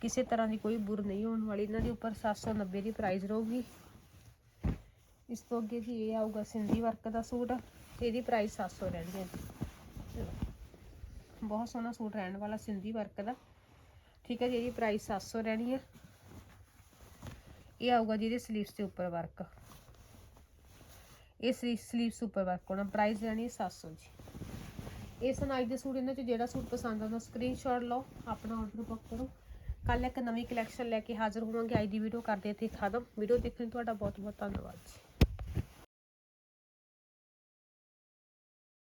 ਕਿਸੇ ਤਰ੍ਹਾਂ ਦੀ ਕੋਈ ਬੁਰ ਨਹੀਂ ਹੋਣ ਵਾਲੀ। ਇਹਨਾਂ ਦੇ ਉੱਪਰ 790 ਦੀ ਪ੍ਰਾਈਸ ਰਹੂਗੀ। ਇਸ ਤੋਂ ਅੱਗੇ ਜੀ ਇਹ ਆਊਗਾ ਸਿੰਧੀ ਵਰਕ ਦਾ ਸੂਟ। ਤੇ ਇਹਦੀ ਪ੍ਰਾਈਸ 700 ਰਹਿੰਦੀ ਹੈ ਜੀ। ਬਹੁਤ ਸੋਹਣਾ ਸੂਟ ਰਹਿਣ ਵਾਲਾ ਸਿੰਧੀ ਵਰਕ ਦਾ। ਠੀਕ ਹੈ ਜੀ, ਇਹਦੀ ਪ੍ਰਾਈਸ 700 ਰਹਿਣੀ ਹੈ। ਇਹ ਆਊਗਾ ਜੀ ਇਹਦੇ ਸਲੀਵਸ ਦੇ ਉੱਪਰ ਵਰਕ ਇਹ ਸਲੀਵਸ ਉੱਪਰ ਵਰਕ ਹੋਣਾ। ਪ੍ਰਾਈਸ ਰਹਿਣੀ ਹੈ 700 ਜੀ। ਇਹ ਸਨਾਈ ਦੇ ਸੂਟ ਇਹਨਾਂ ਚ ਜਿਹੜਾ ਸੂਟ ਪਸੰਦ ਆਉਂਦਾ ਸਕਰੀਨਸ਼ਾਟ ਲਓ, ਆਪਣਾ ਆਰਡਰ ਬੁੱਕ ਕਰੋ। ਕੱਲ ਇੱਕ ਨਵੀਂ ਕਲੈਕਸ਼ਨ ਲੈ ਕੇ ਹਾਜ਼ਰ ਹੋਵਾਂਗੇ। ਅੱਜ ਦੀ ਵੀਡੀਓ ਕਰਦੇ ਇੱਥੇ ਖਤਮ। ਵੀਡੀਓ ਦੇਖਣ ਲਈ ਤੁਹਾਡਾ ਬਹੁਤ ਬਹੁਤ ਧੰਨਵਾਦ ਜੀ।